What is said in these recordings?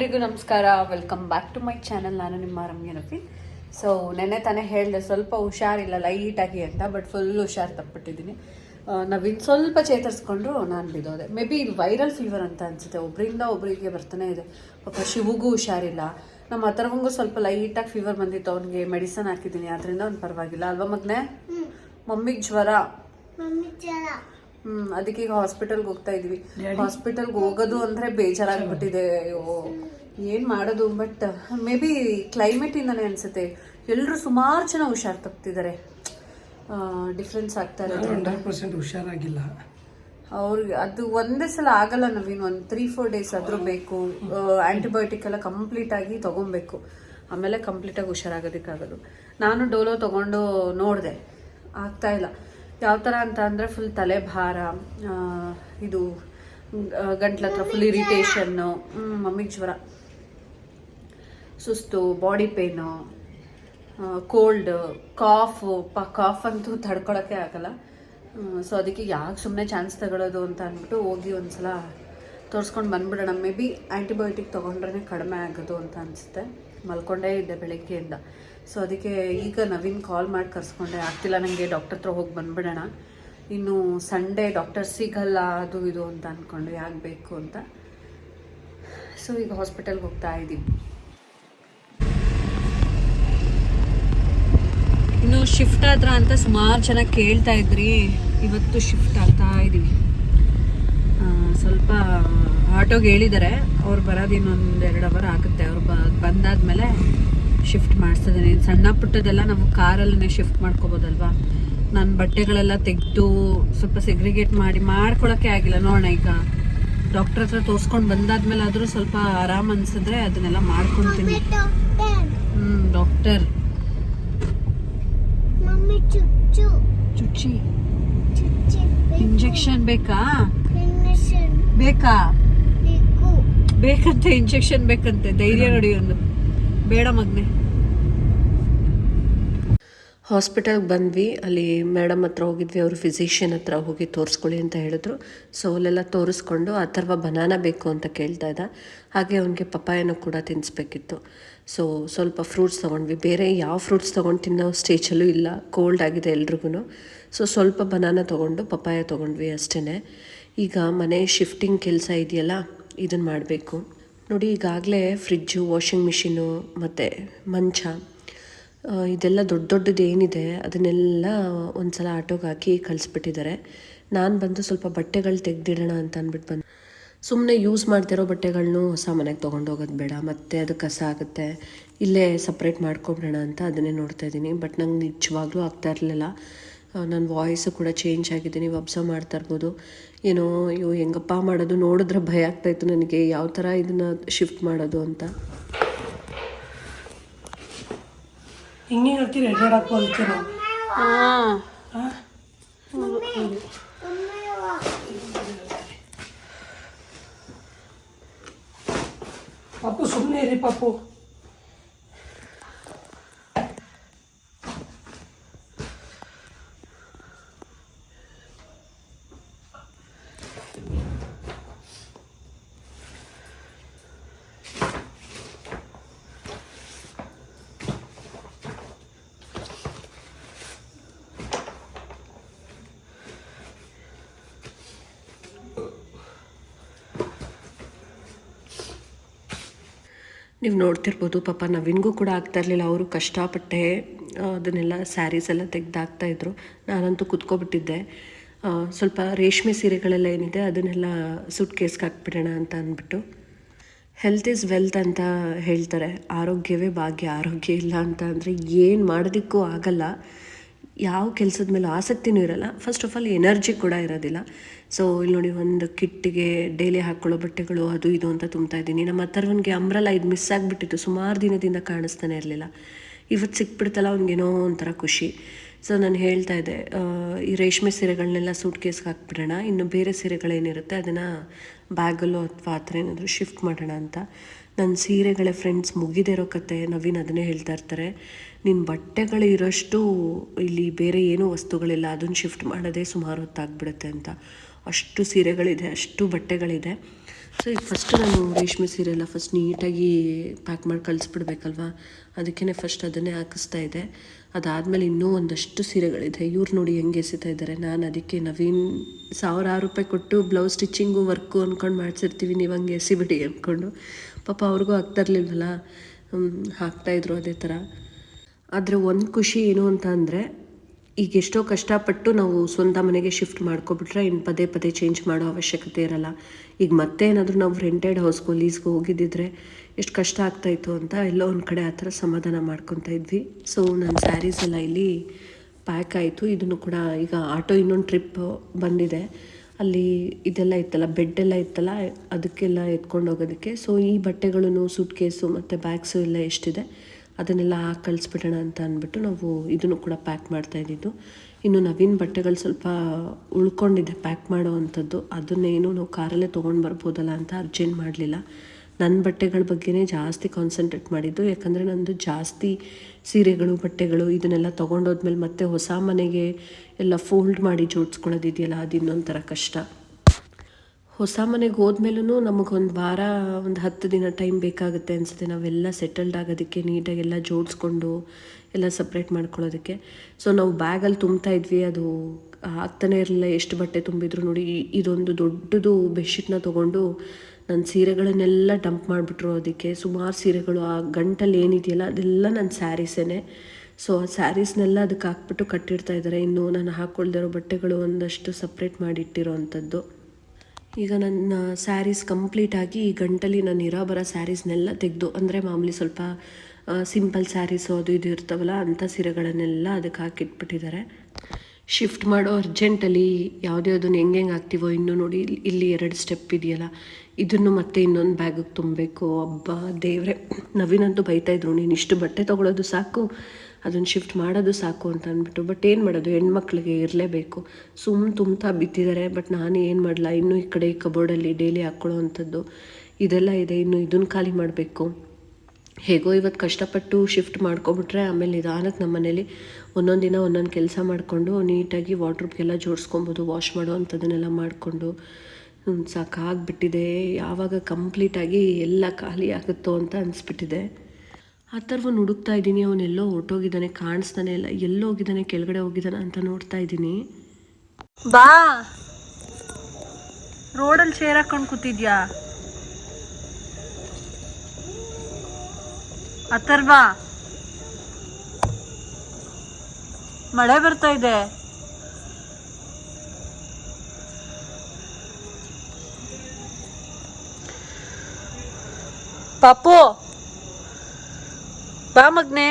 ಎಲ್ರಿಗೂ ನಮಸ್ಕಾರ. Welcome back to my channel ನಾನು ನಿಮ್ಮ ರಮ್ಯ ರಫಿ ಸೊ ನೆನ್ನೆ ತಾನೇ ಹೇಳಿದೆ ಸ್ವಲ್ಪ ಹುಷಾರಿಲ್ಲ ಲೈಟಾಗಿ ಅಂತ ಬಟ್ ಫುಲ್ ಹುಷಾರು ತಪ್ಪಿಟ್ಟಿದ್ದೀನಿ. ನಾವಿನ್ನು ಸ್ವಲ್ಪ ಚೇತರಿಸ್ಕೊಂಡ್ರು ನಾನು ಬಿದ್ದೋದೆ. ಮೇ ಬಿ ಇದು ವೈರಲ್ ಫೀವರ್ ಅಂತ ಅನಿಸುತ್ತೆ. ಒಬ್ಬರಿಂದ ಒಬ್ಬರಿಗೆ ಬರ್ತಾನೆ ಇದೆ. ಪಾಪ ಶಿವಗೂ ಹುಷಾರಿಲ್ಲ. ನಮ್ಮ ಹತ್ರವಂಗೂ ಸ್ವಲ್ಪ ಲೈಟಾಗಿ ಫೀವರ್ ಬಂದಿತ್ತು. ಅವ್ನಿಗೆ ಮೆಡಿಸನ್ ಹಾಕಿದ್ದೀನಿ. ಅದರಿಂದ ಅವ್ನು ಪರವಾಗಿಲ್ಲ. ಅಲ್ವಾ ಮಗನೇ? ಮಮ್ಮಿಗೆ ಜ್ವರ. ಹ್ಮ್ ಅದಕ್ಕೆ ಈಗ ಹಾಸ್ಪಿಟಲ್ಗೆ ಹೋಗ್ತಾ ಇದ್ವಿ. ಹಾಸ್ಪಿಟಲ್ಗೆ ಹೋಗೋದು ಅಂದ್ರೆ ಬೇಜಾರಾಗ್ಬಿಟ್ಟಿದೆ. ಅಯ್ಯೋ ಏನ್ ಮಾಡೋದು? ಬಟ್ ಮೇ ಬಿ ಕ್ಲೈಮೇಟ್ ಇಂದಾನೆ ಅನ್ಸುತ್ತೆ. ಎಲ್ಲರೂ ಸುಮಾರು ಜನ ಹುಷಾರ್ ತಪ್ತಿದ್ದಾರೆ ಡಿಫ್ರೆನ್ಸ್ ಆಗ್ತಾ ಇರೋದು. ಪರ್ಸೆಂಟ್ ಹುಷಾರಾಗಿಲ್ಲ. ಅವ್ರಿಗೆ ಅದು ಒಂದೇ ಸಲ ಆಗಲ್ಲ ನವೀನ್ ಒಂದು ತ್ರೀ ಫೋರ್ ಡೇಸ್ ಆದರೂ ಬೇಕು. ಆಂಟಿಬಯೋಟಿಕ್ ಎಲ್ಲ ಕಂಪ್ಲೀಟ್ ಆಗಿ ತಗೊಬೇಕು. ಆಮೇಲೆ ಕಂಪ್ಲೀಟಾಗಿ ಹುಷಾರಾಗೋದಕ್ಕಾಗೋದು. ನಾನು ಡೋಲೋ ತಗೊಂಡು ನೋಡಿದೆ. ಆಗ್ತಾ ಇಲ್ಲ. ಯಾವ ಥರ ಅಂತ ಅಂದರೆ ಫುಲ್ ತಲೆ ಭಾರ ಇದು ಗಂಟ್ಲ ಹತ್ರ ಫುಲ್ ಇರಿಟೇಷನ್ನು ಮಮ್ಮಿಗೆ ಜ್ವರ, ಸುಸ್ತು ಬಾಡಿ ಪೇನು ಕೋಲ್ಡ್ ಕಾಫು ಪ ಕಾಫ್ ಅಂತೂ ತಡ್ಕೊಳಕ್ಕೆ ಆಗಲ್ಲ. ಸೊ ಅದಕ್ಕೆ ಯಾಕೆ ಸುಮ್ಮನೆ ಚಾನ್ಸ್ ತಗೊಳ್ಳೋದು ಅಂತ ಅಂದ್ಬಿಟ್ಟು ಹೋಗಿ ಒಂದ್ಸಲ ತೋರಿಸ್ಕೊಂಡು ಬಂದ್ಬಿಡೋಣ. ಮೇ ಬಿ ಆ್ಯಂಟಿಬಯೋಟಿಕ್ ತೊಗೊಂಡ್ರೆ ಕಡಿಮೆ ಆಗೋದು ಅಂತ ಅನಿಸುತ್ತೆ. ಮಲ್ಕೊಂಡೇ ಇದ್ದೆ ಬೆಳಗ್ಗೆಯಿಂದ. ಸೊ ಅದಕ್ಕೆ ಈಗ ನವೀನ್ ಕಾಲ್ ಮಾಡಿ ಕರ್ಸ್ಕೊಂಡೆ. ಆಗ್ತಿಲ್ಲ ನನಗೆ ಡಾಕ್ಟರ್ ಹತ್ರ ಹೋಗಿ ಬಂದ್ಬಿಡೋಣ. ಇನ್ನು ಸಂಡೇ ಡಾಕ್ಟರ್ ಸಿಗಲ್ಲ, ಅದು ಇದು ಅಂತ ಅಂದ್ಕೊಂಡು ಯಾಕೆ ಬೇಕು ಅಂತ. ಸೊ ಈಗ ಹಾಸ್ಪಿಟಲ್ಗೆ ಹೋಗ್ತಾ ಇದ್ದೀವಿ. ಇನ್ನು ಶಿಫ್ಟ್ ಆದ್ರ ಅಂತ ಸುಮಾರು ಜನ ಕೇಳ್ತಾ ಇದ್ರಿ. ಇವತ್ತು ಶಿಫ್ಟ್ ಆಗ್ತಾ ಇದ್ದೀವಿ. ಸ್ವಲ್ಪ ಆಟೋಗೆ ಹೇಳಿದ್ದಾರೆ ಅವ್ರು ಬರೋದು ಇನ್ನೊಂದು ಎರಡು ಅವರ್ ಆಗುತ್ತೆ. ಅವ್ರು ಬಂದಾದ್ಮೇಲೆ ಶಿಫ್ಟ್ ಮಾಡಿಸ್ತಿದ್ದೀನಿ ಸಣ್ಣ ಪುಟ್ಟದೆಲ್ಲ ನಾವು ಕಾರಲ್ಲೇ ಶಿಫ್ಟ್ ಮಾಡ್ಕೋಬೋದಲ್ವಾ? ನನ್ನ ಬಟ್ಟೆಗಳೆಲ್ಲ ತೆಗೆದು ಸ್ವಲ್ಪ ಸೆಗ್ರಿಗೇಟ್ ಮಾಡಿ ಮಾಡ್ಕೊಳಕ್ಕೆ ಆಗಿಲ್ಲ. ನೋಡೋಣ ಈಗ. ಡಾಕ್ಟರ್ ಹತ್ರ ತೋರಿಸ್ಕೊಂಡು ಬಂದಾದ್ಮೇಲೆ ಆದರೂ ಸ್ವಲ್ಪ ಆರಾಮ್ ಅನಿಸಿದ್ರೆ ಅದನ್ನೆಲ್ಲ ಮಾಡ್ಕೊತೀನಿ ಹ್ಞೂ ಡಾಕ್ಟರ್ ಮಮ್ಮಿ ಚುಚ್ಚು. ಇಂಜೆಕ್ಷನ್ ಬೇಕಾ. ಇಂಜೆಕ್ಷನ್ ಬೇಕಾ? ಬೇಕಂತೆ ಇಂಜೆಕ್ಷನ್ ಬೇಕಂತೆ. ಧೈರ್ಯ ನೋಡಿ ಒಂದು. ಬೇಡ ಮಗ್ನೆ. ಹಾಸ್ಪಿಟಲ್ಗೆ ಬಂದ್ವಿ. ಅಲ್ಲಿ ಮೇಡಮ್ ಹತ್ರ ಹೋಗಿದ್ವಿ. ಅವರು ಫಿಸಿಷಿಯನ್ ಹತ್ರ ಹೋಗಿ ತೋರಿಸ್ಕೊಳ್ಳಿ ಅಂತ ಹೇಳಿದ್ರು. ಸೊ ಅಲ್ಲೆಲ್ಲ ತೋರಿಸ್ಕೊಂಡು ಆ ಥರ ಬನಾನ ಬೇಕು ಅಂತ ಕೇಳ್ತಾ ಇದ್ದ. ಹಾಗೆ ಅವನಿಗೆ ಪಪಾಯನೂ ಕೂಡ ತಿನ್ನಿಸ್ಬೇಕಿತ್ತು ಸೊ ಸ್ವಲ್ಪ ಫ್ರೂಟ್ಸ್ ತೊಗೊಂಡ್ವಿ. ಬೇರೆ ಯಾವ ಫ್ರೂಟ್ಸ್ ತೊಗೊಂಡು ತಿನ್ನೋ ಸ್ಟೇಜಲ್ಲೂ ಇಲ್ಲ. ಕೋಲ್ಡ್ ಆಗಿದೆ ಎಲ್ರಿಗೂ ಸೊ ಸ್ವಲ್ಪ ಬನಾನ ತೊಗೊಂಡು ಪಪ್ಪಾಯ ತೊಗೊಂಡ್ವಿ ಅಷ್ಟೇ ಈಗ ಮನೆ ಶಿಫ್ಟಿಂಗ್ ಕೆಲಸ ಇದೆಯಲ್ಲ ಇದನ್ನು ಮಾಡಬೇಕು. ನೋಡಿ, ಈಗಾಗಲೇ ಫ್ರಿಜ್ಜು, ವಾಷಿಂಗ್ ಮಿಷಿನು ಮತ್ತು ಮಂಚ ಇದೆಲ್ಲ ದೊಡ್ಡ ದೊಡ್ಡದು ಏನಿದೆ, ಅದನ್ನೆಲ್ಲ ಒಂದು ಸಲ ಆಟೋಗೆ ಹಾಕಿ ಕಳಿಸ್ಬಿಟ್ಟಿದ್ದಾರೆ ನಾನು ಬಂದು ಸ್ವಲ್ಪ ಬಟ್ಟೆಗಳು ತೆಗೆದಿಡೋಣ ಅಂತ ಅಂದ್ಬಿಟ್ಟು ಬಂದು ಸುಮ್ಮನೆ ಯೂಸ್ ಮಾಡ್ತಿರೋ ಬಟ್ಟೆಗಳನ್ನೂ ಹೊಸ ಮನೆಗೆ ತೊಗೊಂಡೋಗೋದು ಬೇಡ, ಮತ್ತು ಅದು ಕಸ ಆಗುತ್ತೆ. ಇಲ್ಲೇ ಸಪ್ರೇಟ್ ಮಾಡ್ಕೊಬಿಡೋಣ ಅಂತ ಅದನ್ನೇ ನೋಡ್ತಾ ಇದ್ದೀನಿ, ಬಟ್ ನಂಗೆ ನಿಜವಾಗ್ಲೂ ಆಗ್ತಾ ಇರಲಿಲ್ಲ. ನನ್ನ ವಾಯ್ಸು ಕೂಡ ಚೇಂಜ್ ಆಗಿದೆ, ನೀವು ಅಬ್ಸರ್ವ್ ಮಾಡ್ತಾ ಇರ್ಬೋದು. ಏನೋ, ಅಯ್ಯೋ, ಹೆಂಗಪ್ಪ ಮಾಡೋದು ನೋಡಿದ್ರೆ ಭಯ ಆಗ್ತಾಯಿತ್ತು ನನಗೆ, ಯಾವ ಥರ ಇದನ್ನು ಶಿಫ್ಟ್ ಮಾಡೋದು ಅಂತ. ಹಿಂಗೆ ಹೇಳ್ತೀರಿ ಎಡ್ಡಾಡಕ್ಕೆ ಹೋಗ್ತೀರ ಪಾಪು ಸುಮ್ಮನೆ ಇರಿ ಪಾಪು ನೀವು ನೋಡ್ತಿರ್ಬೋದು, ಪಾಪ ನವೀನ್ಗೂ ಕೂಡ ಆಗ್ತಾ ಇರಲಿಲ್ಲ. ಅವರು ಕಷ್ಟಪಟ್ಟೆ ಅದನ್ನೆಲ್ಲ ಸ್ಯಾರೀಸ್ ಎಲ್ಲ ತೆಗ್ದಾಕ್ತಾಯಿದ್ರು ನಾನಂತೂ ಕುತ್ಕೊಬಿಟ್ಟಿದ್ದೆ. ಸ್ವಲ್ಪ ರೇಷ್ಮೆ ಸೀರೆಗಳೆಲ್ಲ ಏನಿದೆ, ಅದನ್ನೆಲ್ಲ ಸುಟ್ ಕೇಸ್ಗೆ ಹಾಕ್ಬಿಡೋಣ ಅಂತ ಅಂದ್ಬಿಟ್ಟು. ಹೆಲ್ತ್ ಈಸ್ ವೆಲ್ತ್ ಅಂತ ಹೇಳ್ತಾರೆ. ಆರೋಗ್ಯವೇ ಭಾಗ್ಯ, ಆರೋಗ್ಯ ಇಲ್ಲ ಅಂತ ಅಂದರೆ ಏನು ಮಾಡೋದಕ್ಕೂ ಆಗಲ್ಲ. ಯಾವ ಕೆಲಸದ ಮೇಲೆ ಆಸಕ್ತಿನೂ ಇರಲ್ಲ. ಫಸ್ಟ್ ಆಫ್ ಆಲ್ ಎನರ್ಜಿ ಕೂಡ ಇರೋದಿಲ್ಲ. ಸೊ ಇಲ್ಲಿ ನೋಡಿ ಒಂದು ಕಿಟ್ಟಿಗೆ ಡೈಲಿ ಹಾಕ್ಕೊಳ್ಳೋ ಬಟ್ಟೆಗಳು, ಅದು ಇದು ಅಂತ ತುಂಬ್ತಾ ಇದ್ದೀನಿ. ನಮ್ಮ ಅಥರ್ವನ್ಗೆ ಅಂಬ್ರಲ್ಲ ಇದು ಮಿಸ್ ಆಗಿಬಿಟ್ಟಿತ್ತು. ಸುಮಾರು ದಿನದಿಂದ ಕಾಣಿಸ್ತಾನೆ ಇರಲಿಲ್ಲ. ಇವತ್ತು ಸಿಕ್ಬಿಡ್ತಲ್ಲ, ಅವ್ನಿಗೇನೋ ಒಂಥರ ಖುಷಿ. ಸೊ ನಾನು ಹೇಳ್ತಾ ಇದ್ದೆ ಈ ರೇಷ್ಮೆ ಸೀರೆಗಳನ್ನೆಲ್ಲ ಸೂಟ್ ಕೇಸ್ಗೆ ಹಾಕ್ಬಿಡೋಣ. ಇನ್ನು ಬೇರೆ ಸೀರೆಗಳೇನಿರುತ್ತೆ, ಅದನ್ನು ಬ್ಯಾಗಲ್ಲೋ ಅಥವಾ ಆ ಥರ ಏನಾದರೂ ಶಿಫ್ಟ್ ಮಾಡೋಣ ಅಂತ. ನನ್ನ ಸೀರೆಗಳೇ ಫ್ರೆಂಡ್ಸ್ ಮುಗಿದಿರೋ ಕತೆ, ನವೀನ್ ಅದನ್ನೇ ಹೇಳ್ತಾ ಇರ್ತಾರೆ. ನಿನ್ನ ಬಟ್ಟೆಗಳು ಇರೋಷ್ಟು ಇಲ್ಲಿ ಬೇರೆ ಏನೂ ವಸ್ತುಗಳಿಲ್ಲ. ಅದನ್ನು ಶಿಫ್ಟ್ ಮಾಡೋದೇ ಸುಮಾರು ಹೊತ್ತಾಗ್ಬಿಡುತ್ತೆ ಅಂತ. ಅಷ್ಟು ಸೀರೆಗಳಿದೆ, ಅಷ್ಟು ಬಟ್ಟೆಗಳಿದೆ. ಸೊ ಈಗ ಫಸ್ಟ್ ನಾನು ರೇಷ್ಮೆ ಸೀರೆ ಎಲ್ಲ ಫಸ್ಟ್ ನೀಟಾಗಿ ಪ್ಯಾಕ್ ಮಾಡಿ ಕಳಿಸ್ಬಿಡ್ಬೇಕಲ್ವಾ? ಅದಕ್ಕೇ ಫಸ್ಟ್ ಅದನ್ನೇ ಹಾಕಿಸ್ತಾ ಇದೆ ಅದಾದಮೇಲೆ ಇನ್ನೂ ಒಂದಷ್ಟು ಸೀರೆಗಳಿದೆ. ಇವ್ರು ನೋಡಿ ಹೆಂಗೆ ಎಸಿತಾ ಇದ್ದಾರೆ. ನಾನು ಅದಕ್ಕೆ ನವೀನ್ ಸಾವಿರಾರು ರೂಪಾಯಿ ಕೊಟ್ಟು ಬ್ಲೌಸ್ ಸ್ಟಿಚ್ಚಿಂಗು ವರ್ಕು ಅಂದ್ಕೊಂಡು ಮಾಡಿಸಿರ್ತೀವಿ. ನೀವು ಹಂಗೆ ಎಸಿಬಿಡಿ ಅಂದ್ಕೊಂಡು ಪಾಪ ಅವ್ರಿಗೂ ಆಗ್ತಾ ಇರಲಿಲ್ವಲ್ಲ? ಹಾಕ್ತಾಯಿದ್ರು ಅದೇ ಥರ ಆದರೆ ಒಂದು ಖುಷಿ ಏನು ಅಂತ ಅಂದರೆ ಈಗ ಎಷ್ಟೋ ಕಷ್ಟಪಟ್ಟು ನಾವು ಸ್ವಂತ ಮನೆಗೆ ಶಿಫ್ಟ್ ಮಾಡ್ಕೊಬಿಟ್ರೆ ಇನ್ನು ಪದೇ ಪದೇ ಚೇಂಜ್ ಮಾಡೋ ಅವಶ್ಯಕತೆ ಇರಲ್ಲ. ಈಗ ಮತ್ತೆ ಏನಾದರೂ ನಾವು ರೆಂಟೆಡ್ ಹೌಸ್ಗೋ ಲೀಸ್ಗೆ ಹೋಗಿದ್ದಿದ್ರೆ ಎಷ್ಟು ಕಷ್ಟ ಆಗ್ತಾಯಿತ್ತು ಅಂತ ಎಲ್ಲೋ ಒಂದು ಕಡೆ ಆ ಥರ ಸಮಾಧಾನ ಮಾಡ್ಕೊತಾ ಇದ್ವಿ. ಸೊ ನನ್ನ ಸ್ಯಾರೀಸ್ ಎಲ್ಲ ಇಲ್ಲಿ ಪ್ಯಾಕ್ ಆಯಿತು. ಇದನ್ನು ಕೂಡ ಈಗ ಆಟೋ ಇನ್ನೊಂದು ಟ್ರಿಪ್ ಬಂದಿದೆ. ಅಲ್ಲಿ ಇದೆಲ್ಲ ಇತ್ತಲ್ಲ ಬೆಡ್ ಎಲ್ಲ ಇತ್ತಲ್ಲ, ಅದಕ್ಕೆಲ್ಲ ಎತ್ಕೊಂಡು ಹೋಗೋದಕ್ಕೆ. ಸೊ ಈ ಬಟ್ಟೆಗಳನ್ನು ಸೂಟ್ ಕೇಸು ಮತ್ತು ಬ್ಯಾಗ್ಸು ಎಲ್ಲ ಎಷ್ಟಿದೆ? ಅದನ್ನೆಲ್ಲ ಹಾಕಿ ಕಳಿಸ್ಬಿಡೋಣ ಅಂತ ಅಂದ್ಬಿಟ್ಟು ನಾವು ಇದನ್ನು ಕೂಡ ಪ್ಯಾಕ್ ಮಾಡ್ತಾ ಇದ್ದಿದ್ದು. ಇನ್ನು ನವೀನ್ ಬಟ್ಟೆಗಳು ಸ್ವಲ್ಪ ಉಳ್ಕೊಂಡಿದೆ, ಪ್ಯಾಕ್ ಮಾಡೋ ಅಂಥದ್ದು. ಅದನ್ನೇನು ನಾವು ಕಾರಲ್ಲೇ ತೊಗೊಂಡು ಬರ್ಬೋದಲ್ಲ ಅಂತ ಅರ್ಜೆಂಟ್ ಮಾಡಲಿಲ್ಲ. ನನ್ನ ಬಟ್ಟೆಗಳ ಬಗ್ಗೆನೇ ಜಾಸ್ತಿ ಕಾನ್ಸಂಟ್ರೇಟ್ ಮಾಡಿದ್ದು. ಯಾಕಂದರೆ ನಂದು ಜಾಸ್ತಿ ಸೀರೆಗಳು, ಬಟ್ಟೆಗಳು ಇದನ್ನೆಲ್ಲ ತೊಗೊಂಡೋದ್ಮೇಲೆ ಮತ್ತೆ ಹೊಸ ಮನೆಗೆ ಎಲ್ಲ ಫೋಲ್ಡ್ ಮಾಡಿ ಜೋಡಿಸ್ಕೊಳ್ಳೋದಿದೆಯಲ್ಲ ಅದು ಇನ್ನೊಂಥರ ಥರ ಕಷ್ಟ. ಹೊಸ ಮನೆಗೆ ಹೋದ್ಮೇಲೂ ನಮಗೊಂದು ವಾರ, ಒಂದು ಹತ್ತು ದಿನ ಟೈಮ್ ಬೇಕಾಗುತ್ತೆ ಅನಿಸುತ್ತೆ. ನಾವೆಲ್ಲ ಸೆಟಲ್ಡ್ ಆಗೋದಕ್ಕೆ ನೀಟಾಗಿ ಎಲ್ಲ ಜೋಡಿಸ್ಕೊಂಡು ಎಲ್ಲ ಸಪ್ರೇಟ್ ಮಾಡ್ಕೊಳ್ಳೋದಕ್ಕೆ. ಸೊ, ನಾವು ಬ್ಯಾಗಲ್ಲಿ ತುಂಬ್ತಾ ಇದ್ವಿ. ಅದು ಆಗ್ತಾನೆ ಇರಲಿಲ್ಲ. ಎಷ್ಟು ಬಟ್ಟೆ ತುಂಬಿದ್ರು ನೋಡಿ ಇದೊಂದು ದೊಡ್ಡದು ಬೆಡ್ಶೀಟ್ನ ತೊಗೊಂಡು ನನ್ನ ಸೀರೆಗಳನ್ನೆಲ್ಲ ಡಂಪ್ ಮಾಡಿಬಿಟ್ರು ಅದಕ್ಕೆ. ಸುಮಾರು ಸೀರೆಗಳು ಆ ಗಂಟಲ್ಲಿ ಏನಿದೆಯಲ್ಲ, ಅದೆಲ್ಲ ನನ್ನ ಸ್ಯಾರೀಸೇ ಸೊ, ಆ ಸ್ಯಾರೀಸ್ನೆಲ್ಲ ಅದಕ್ಕೆ ಹಾಕ್ಬಿಟ್ಟು ಕಟ್ಟಿಡ್ತಾ ಇದ್ದಾರೆ ಇನ್ನು ನಾನು ಹಾಕ್ಕೊಳ್ದಿರೋ ಬಟ್ಟೆಗಳು ಒಂದಷ್ಟು ಸಪ್ರೇಟ್ ಮಾಡಿಟ್ಟಿರೋ ಅಂಥದ್ದು. ಈಗ ನನ್ನ ಸ್ಯಾರೀಸ್ ಕಂಪ್ಲೀಟಾಗಿ ಈ ಗಂಟಲಿ ನಾನು ಇರೋ ಬರೋ ಸ್ಯಾರೀಸ್ನೆಲ್ಲ ತೆಗೆದು, ಅಂದರೆ ಮಾಮೂಲಿ ಸ್ವಲ್ಪ ಸಿಂಪಲ್ ಸ್ಯಾರೀಸು ಅದು ಇದು ಇರ್ತಾವಲ್ಲ ಅಂಥ ಸೀರೆಗಳನ್ನೆಲ್ಲ ಅದಕ್ಕೆ ಹಾಕಿಟ್ಬಿಟ್ಟಿದ್ದಾರೆ. ಶಿಫ್ಟ್ ಮಾಡೋ ಅರ್ಜೆಂಟಲ್ಲಿ ಯಾವುದ್ಯಾವ್ದನ್ನು ಹೆಂಗೆ ಹೆಂಗೆ ಆಗ್ತೀವೋ ಇನ್ನೂ ನೋಡಿ ಇಲ್ಲಿ- ಎರಡು ಸ್ಟೆಪ್ ಇದೆಯಲ್ಲ, ಇದನ್ನು ಮತ್ತೆ ಇನ್ನೊಂದು ಬ್ಯಾಗಿಗೆ ತುಂಬಬೇಕು. ಹಬ್ಬ ದೇವ್ರೆ, ನವೀನಂತೂ ಬೈತಾಯಿದ್ರು ನೀನು ಇಷ್ಟು ಬಟ್ಟೆ ತೊಗೊಳೋದು ಸಾಕು ಅದನ್ನು ಶಿಫ್ಟ್ ಮಾಡೋದು ಸಾಕು ಅಂತ ಅಂದ್ಬಿಟ್ಟು, ಬಟ್ ಏನು ಮಾಡೋದು, ಹೆಣ್ಮಕ್ಳಿಗೆ ಇರಲೇಬೇಕು. ಸುಮ್ಮ ತುಂಬ್ತಾ ಬಿತ್ತಿದ್ದಾರೆ ಬಟ್ ನಾನು ಏನು ಮಾಡಲ್ಲ ಇನ್ನೂ ಈ ಕಡೆ ಕಬೋರ್ಡಲ್ಲಿ ಡೈಲಿ ಹಾಕ್ಕೊಳ್ಳೋ ಅಂಥದ್ದು ಇದೆಲ್ಲ ಇದೆ, ಇನ್ನು ಇದನ್ನು ಖಾಲಿ ಮಾಡಬೇಕು. ಹೇಗೋ ಇವತ್ತು ಕಷ್ಟಪಟ್ಟು ಶಿಫ್ಟ್ ಮಾಡ್ಕೊಬಿಟ್ರೆ ಆಮೇಲೆ ನಿಧಾನಕ್ಕೆ ನಮ್ಮ ಮನೇಲಿ ಒಂದೊಂದು ದಿನ ಒಂದೊಂದು ಕೆಲಸ ಮಾಡಿಕೊಂಡು ನೀಟಾಗಿ ವಾಟ್ರೂಬ್ಗೆಲ್ಲ ಜೋಡಿಸ್ಕೊಬೋದು ವಾಶ್ ಮಾಡೋ ಅಂಥದ್ದನ್ನೆಲ್ಲ ಮಾಡಿಕೊಂಡು ಸಾಕಾಗ್ಬಿಟ್ಟಿದೆ. ಯಾವಾಗ ಕಂಪ್ಲೀಟಾಗಿ ಎಲ್ಲ ಖಾಲಿ ಆಗುತ್ತೋ ಅಂತ ಅನಿಸ್ಬಿಟ್ಟಿದೆ. ಆ ಥರವನ್ನು ಹುಡುಕ್ತಾ ಇದ್ದೀನಿ ಅವನೆಲ್ಲೋ ಹೊರಟೋಗಿದ್ದಾನೆ, ಕಾಣಿಸ್ತಾನೆ ಇಲ್ಲ ಎಲ್ಲೋ ಹೋಗಿದ್ದಾನೆ ಕೆಳಗಡೆ ಹೋಗಿದ್ದಾನೆ ಅಂತ ನೋಡ್ತಾ ಇದ್ದೀನಿ. ಬಾ. ರೋಡಲ್ಲಿ ಚೇರ್ ಹಾಕೊಂಡು ಕೂತಿದ್ಯಾ? ಅಥರ್ವ. ಮಳೆ ಬರ್ತಾ ಇದೆ. ಪಾಪು. ಬಾ ಮಗ್ನೆ.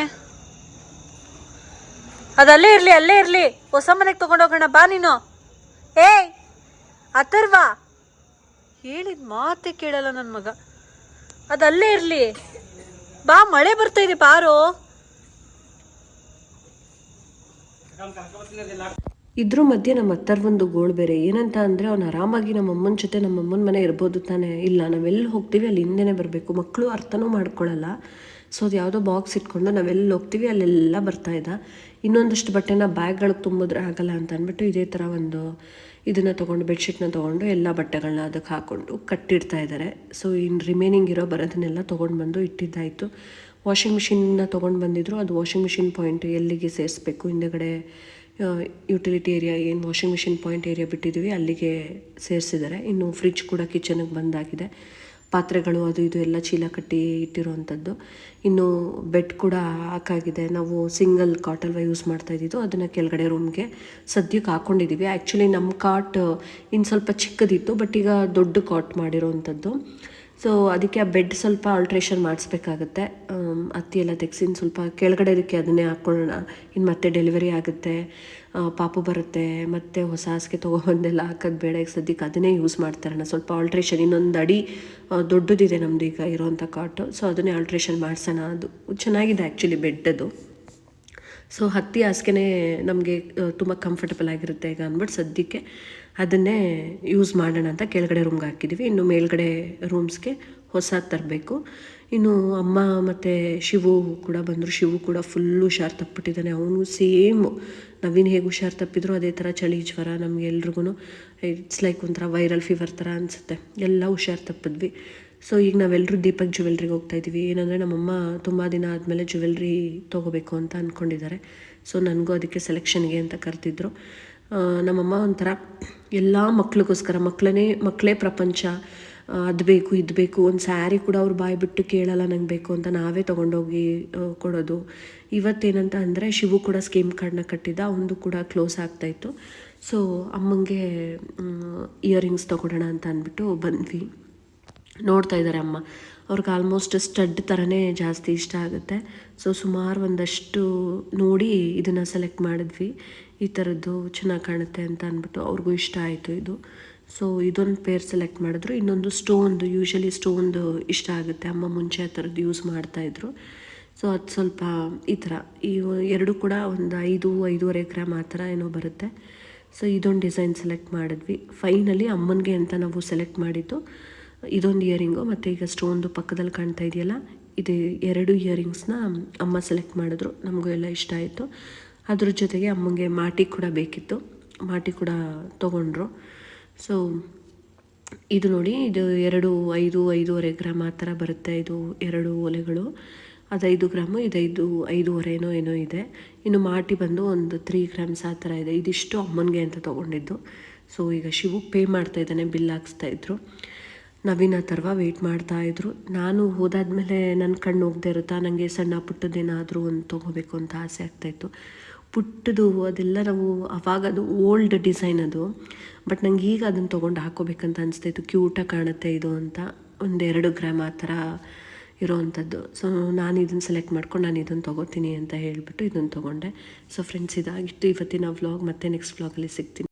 ಅದಲ್ಲೇ ಇರ್ಲಿ, ಅಲ್ಲೇ ಇರ್ಲಿ. ಹೊಸ ಮನೆಗೆ ತಗೊಂಡೋಗೋಣ ಬಾ ನೀನು. ಏಯ್, ಅಥರ್ವ. ಹೇಳಿದ ಮಾತೆ ಕೇಳಲ್ಲ ನನ್ನ ಮಗ. ಅದಲ್ಲೇ ಇರ್ಲಿ. ಬಾ, ಮಳೆ ಬರ್ತಾ ಇದೆ, ಬಾರೋ. ಇದ್ರ ಮಧ್ಯೆ ನಮ್ಮ ಅತ್ತರ್ವೊಂದು ಗೋಳ್ ಬೇರೆ. ಏನಂತ ಅಂದ್ರೆ ಅವ್ನು ಆರಾಮಾಗಿ ನಮ್ಮ ಅಮ್ಮನ ಜೊತೆ ನಮ್ಮ ಅಮ್ಮನ ಮನೆ ಇರ್ಬೋದು ತಾನೆ. ಇಲ್ಲ ನಾವೆಲ್ಲಿ ಹೋಗ್ತೀವಿ, ಅಲ್ಲಿ ಹಿಂದೆನೇ ಬರಬೇಕು. ಮಕ್ಕಳು ಅರ್ಥನೂ ಮಾಡ್ಕೊಳ್ಳಲ್ಲ ಸೊ ಅದು ಯಾವುದೋ ಬಾಕ್ಸ್ ಇಟ್ಕೊಂಡು ನಾವೆಲ್ಲಿ ಹೋಗ್ತೀವಿ, ಅಲ್ಲೆಲ್ಲ ಬರ್ತಾ ಇದ್ದ. ಇನ್ನೊಂದಷ್ಟು ಬಟ್ಟೆನ ಬ್ಯಾಗ್ಗಳಿಗೆ ತುಂಬಿದ್ರೆ ಆಗಲ್ಲ ಅಂತ ಅಂದ್ಬಿಟ್ಟು ಇದೇ ಥರ ಒಂದು ಇದನ್ನು ತೊಗೊಂಡು ಬೆಡ್ಶೀಟ್ನ ತೊಗೊಂಡು ಎಲ್ಲ ಬಟ್ಟೆಗಳನ್ನ ಅದಕ್ಕೆ ಹಾಕ್ಕೊಂಡು ಕಟ್ಟಿಡ್ತಾ ಇದ್ದಾರೆ. ಸೊ ಇನ್ನು ರಿಮೈನಿಂಗ್ ಇರೋ ಬರೋದನ್ನೆಲ್ಲ ತೊಗೊಂಡು ಬಂದು ಇಟ್ಟಿದ್ದಾಯಿತು. ವಾಷಿಂಗ್ ಮಿಷಿನ್ನ ತೊಗೊಂಡು ಬಂದಿದ್ರು. ಅದು ವಾಷಿಂಗ್ ಮಿಷಿನ್ ಪಾಯಿಂಟ್ ಎಲ್ಲಿಗೆ ಸೇರಿಸ್ಬೇಕು? ಹಿಂದೆಗಡೆ ಯುಟಿಲಿಟಿ ಏರಿಯಾ ಏನು ವಾಷಿಂಗ್ ಮಿಷಿನ್ ಪಾಯಿಂಟ್ ಏರಿಯಾ ಬಿಟ್ಟಿದ್ದೀವಿ ಅಲ್ಲಿಗೆ ಸೇರಿಸಿದ್ದಾರೆ. ಇನ್ನು ಫ್ರಿಜ್ ಕೂಡ ಕಿಚನಿಗೆ ಬಂದಾಗಿದೆ. ಪಾತ್ರೆಗಳು ಅದು ಇದು ಎಲ್ಲ ಚೀಲ ಕಟ್ಟಿ ಇಟ್ಟಿರುವಂಥದ್ದು. ಇನ್ನು ಬೆಡ್ ಕೂಡ ಹಾಕಾಗಿದೆ. ನಾವು ಸಿಂಗಲ್ ಕಾಟಲ್ವ ಯೂಸ್ ಮಾಡ್ತಾ ಇದ್ದಿದ್ದು. ಅದನ್ನು ಕೆಳಗಡೆ ರೂಮ್ಗೆ ಸದ್ಯಕ್ಕೆ ಹಾಕ್ಕೊಂಡಿದ್ದೀವಿ ಆ್ಯಕ್ಚುಲಿ ನಮ್ಮ ಕಾಟ್ ಇನ್ನು ಸ್ವಲ್ಪ ಚಿಕ್ಕದಿತ್ತು ಬಟ್ ಈಗ ದೊಡ್ಡ ಕಾಟ್ ಮಾಡಿರೋವಂಥದ್ದು. ಸೊ ಅದಕ್ಕೆ ಆ ಬೆಡ್ ಸ್ವಲ್ಪ ಆಲ್ಟ್ರೇಷನ್ ಮಾಡಿಸ್ಬೇಕಾಗತ್ತೆ. ಅತ್ತಿ ಎಲ್ಲ ತೆಗ್ಸಿನ ಸ್ವಲ್ಪ ಕೆಳಗಡೆ ಇದಕ್ಕೆ ಅದನ್ನೇ ಹಾಕ್ಕೊಳ್ಳೋಣ ಇನ್ನು ಮತ್ತೆ ಡೆಲಿವರಿ ಆಗುತ್ತೆ. ಪಾಪು ಬರುತ್ತೆ. ಮತ್ತು ಹೊಸ ಹಾಸಿಗೆ ತೊಗೊಬಂದೆಲ್ಲ ಹಾಕೋದು ಬೇಡ. ಈಗ ಸದ್ಯಕ್ಕೆ ಅದನ್ನೇ ಯೂಸ್ ಮಾಡ್ತಾರಣ್ಣ ಸ್ವಲ್ಪ ಆಲ್ಟ್ರೇಷನ್ ಇನ್ನೊಂದು ಅಡಿ ದೊಡ್ಡದಿದೆ ನಮ್ಮದು ಈಗ ಇರೋವಂಥ ಕಾಟು. ಸೊ ಅದನ್ನೇ ಆಲ್ಟ್ರೇಷನ್ ಮಾಡಿಸೋಣ. ಅದು ಚೆನ್ನಾಗಿದೆ ಆ್ಯಕ್ಚುಲಿ ಬೆಡ್ ಅದು. ಸೊ ಹತ್ತಿ ಹಾಸಿಗೆನೇ ನಮಗೆ ತುಂಬ ಕಂಫರ್ಟಬಲ್ ಆಗಿರುತ್ತೆ ಈಗ ಅಂದ್ಬಿಟ್ಟು ಸದ್ಯಕ್ಕೆ ಅದನ್ನೇ ಯೂಸ್ ಮಾಡೋಣ ಅಂತ ಕೆಳಗಡೆ ರೂಮ್ಗೆ ಹಾಕಿದ್ದೀವಿ ಇನ್ನು ಮೇಲ್ಗಡೆ ರೂಮ್ಸ್ಗೆ ಹೊಸ ತರಬೇಕು. ಇನ್ನು ಅಮ್ಮ ಮತ್ತು ಶಿವು ಕೂಡ ಬಂದರು. ಶಿವು ಕೂಡ ಫುಲ್ಲು ಹುಷಾರು ತಪ್ಪಿಬಿಟ್ಟಿದ್ದಾನೆ ಅವನು ಸೇಮು ನವೀನ್ ಹೇಗೆ ಹುಷಾರು ತಪ್ಪಿದ್ರು ಅದೇ ಥರ ಚಳಿ, ಜ್ವರ ನಮಗೆಲ್ರಿಗೂ ಇಟ್ಸ್ ಲೈಕ್ ಒಂಥರ ವೈರಲ್ ಫೀವರ್ ಥರ ಅನಿಸುತ್ತೆ. ಎಲ್ಲ ಹುಷಾರು ತಪ್ಪಿದ್ವಿ. ಸೊ ಈಗ ನಾವೆಲ್ಲರೂ ದೀಪಕ್ ಜ್ಯುವೆಲ್ರಿಗೆ ಹೋಗ್ತಾ ಇದ್ದೀವಿ. ಏನಂದರೆ ನಮ್ಮಮ್ಮ ತುಂಬ ದಿನ ಆದಮೇಲೆ ಜ್ಯುವೆಲ್ರಿ ತೊಗೋಬೇಕು ಅಂತ ಅಂದ್ಕೊಂಡಿದ್ದಾರೆ ಸೊ ನನಗೂ ಅದಕ್ಕೆ ಸೆಲೆಕ್ಷನ್ಗೆ ಅಂತ ಕರೆದಿದ್ರು. ಆ, ನಮ್ಮಮ್ಮ ಒಂಥರ ಎಲ್ಲ ಮಕ್ಳಿಗೋಸ್ಕರ ಮಕ್ಕಳನ್ನೇ ಮಕ್ಕಳೇ ಪ್ರಪಂಚ. ಅದು ಬೇಕು ಇದು ಬೇಕು. ಒಂದು ಸ್ಯಾರಿ ಕೂಡ ಅವ್ರು ಬಾಯಿ ಬಿಟ್ಟು ಕೇಳಲ್ಲ ನಂಗೆ ಬೇಕು ಅಂತ ನಾವೇ ತೊಗೊಂಡೋಗಿ ಕೊಡೋದು. ಇವತ್ತೇನಂತ ಅಂದರೆ ಶಿವು ಕೂಡ ಸ್ಕೀಮ್ ಕಾರ್ಡ್ನ ಕಟ್ಟಿದ್ದ. ಅವನದು ಕೂಡ ಕ್ಲೋಸ್ ಆಗ್ತಾಯಿತ್ತು ಸೊ ಅಮ್ಮಂಗೆ ಇಯರಿಂಗ್ಸ್ ತೊಗೊಡೋಣ ಅಂತ ಅಂದ್ಬಿಟ್ಟು ಬಂದ್ವಿ. ನೋಡ್ತಾ ಇದ್ದಾರೆ ಅಮ್ಮ. ಅವ್ರಿಗೆ ಆಲ್ಮೋಸ್ಟ್ ಸ್ಟಡ್ ಥರನೇ ಜಾಸ್ತಿ ಇಷ್ಟ ಆಗುತ್ತೆ. ಸೊ ಸುಮಾರು ಒಂದಷ್ಟು ನೋಡಿ ಇದನ್ನು ಸೆಲೆಕ್ಟ್ ಮಾಡಿದ್ವಿ. ಈ ಥರದ್ದು ಚೆನ್ನಾಗಿ ಕಾಣುತ್ತೆ ಅಂತ ಅಂದ್ಬಿಟ್ಟು ಅವ್ರಿಗೂ ಇಷ್ಟ ಆಯಿತು ಇದು. ಸೊ ಇದೊಂದು ಪೇರ್ ಸೆಲೆಕ್ಟ್ ಮಾಡಿದ್ರು. ಇನ್ನೊಂದು ಸ್ಟೋನ್ದು ಯೂಶಲಿ ಸ್ಟೋನ್ದು ಇಷ್ಟ ಆಗುತ್ತೆ. ಅಮ್ಮ ಮುಂಚೆ ಆ ಥರದ್ದು ಯೂಸ್ ಮಾಡ್ತಾಯಿದ್ರು ಸೊ ಅದು ಸ್ವಲ್ಪ ಈ ಥರ ಈ ಎರಡು ಕೂಡ ಒಂದು ಐದು, ಐದೂವರೆ ಗ್ರಾಮ್ ಆ ಥರ ಏನೋ ಬರುತ್ತೆ. ಸೊ ಇದೊಂದು ಡಿಸೈನ್ ಸೆಲೆಕ್ಟ್ ಮಾಡಿದ್ವಿ. ಫೈನಲಿ ಅಮ್ಮನಿಗೆ ಅಂತ ನಾವು ಸೆಲೆಕ್ಟ್ ಮಾಡಿದ್ದು. ಇದೊಂದು ಇಯರಿಂಗು ಮತ್ತು ಈಗ ಸ್ಟೋನ್ದು ಪಕ್ಕದಲ್ಲಿ ಕಾಣ್ತಾ ಇದೆಯಲ್ಲ, ಇದು ಎರಡು ಇಯರಿಂಗ್ಸ್ನ ಅಮ್ಮ ಸೆಲೆಕ್ಟ್ ಮಾಡಿದ್ರು. ನಮಗೂ ಎಲ್ಲ ಇಷ್ಟ ಆಯಿತು. ಅದ್ರ ಜೊತೆಗೆ ಅಮ್ಮಂಗೆ ಮಾಟಿ ಕೂಡ ಬೇಕಿತ್ತು. ಮಾಟಿ ಕೂಡ ತೊಗೊಂಡ್ರು. ಸೊ ಇದು ನೋಡಿ, ಇದು ಎರಡು ಐದು, ಐದೂವರೆ ಗ್ರಾಮ್ ಆ ಥರ ಬರುತ್ತೆ. ಇದು ಎರಡು ಒಲೆಗಳು. ಅದು ಐದು ಗ್ರಾಮು, ಇದು ಐದು ಐದೂವರೆನೋ ಏನೋ ಇದೆ. ಇನ್ನು ಮಾಟಿ ಬಂದು ಒಂದು ತ್ರೀ ಗ್ರಾಮ್ಸ್ ಆ ಥರ ಇದೆ. ಇದಿಷ್ಟು ಅಮ್ಮನಿಗೆ ಅಂತ ತೊಗೊಂಡಿದ್ದು. ಸೊ ಈಗ ಶಿವು ಪೇ ಮಾಡ್ತಾ ಇದ್ದಾನೆ ಬಿಲ್ ಹಾಕ್ಸ್ತಾ ಇದ್ರು. ನವೀನ ಥರ ವೆಯ್ಟ್ ಮಾಡ್ತಾ ಇದ್ರು. ನಾನು ಹೋದಾದ್ಮೇಲೆ ನನ್ನ ಕಣ್ಣು ಹೋಗದೆ ಇರುತ್ತಾ? ನನಗೆ ಸಣ್ಣ ಪುಟ್ಟದೇನಾದರೂ ಒಂದು ತೊಗೋಬೇಕು ಅಂತ ಆಸೆ ಆಗ್ತಾಯಿತ್ತು ಪುಟ್ಟದು ಅದೆಲ್ಲ ನಾವು ಅವಾಗ ಅದು ಓಲ್ಡ್ ಡಿಸೈನ್ ಅದು. ಬಟ್ ನಂಗೆ ಈಗ ಅದನ್ನು ತೊಗೊಂಡು ಹಾಕೋಬೇಕಂತ ಅನಿಸ್ತಾಯಿತ್ತು ಕ್ಯೂಟಾಗಿ ಕಾಣುತ್ತೆ ಇದು ಅಂತ. ಒಂದೆರಡು ಗ್ರಾಮ್ ಆ ಥರ ಇರೋವಂಥದ್ದು ಸೊ ನಾನು ಇದನ್ನು ಸೆಲೆಕ್ಟ್ ಮಾಡ್ಕೊಂಡು ನಾನು ಇದನ್ನು ತೊಗೋತೀನಿ ಅಂತ ಹೇಳಿಬಿಟ್ಟು ಇದನ್ನು ತೊಗೊಂಡೆ. ಸೊ ಫ್ರೆಂಡ್ಸ್ ಇದಾಗಿತ್ತು. ಇವತ್ತಿನ ವ್ಲಾಗ್ ಮತ್ತೆ ನೆಕ್ಸ್ಟ್ ವ್ಲಾಗಲ್ಲಿ ಸಿಗ್ತೀನಿ.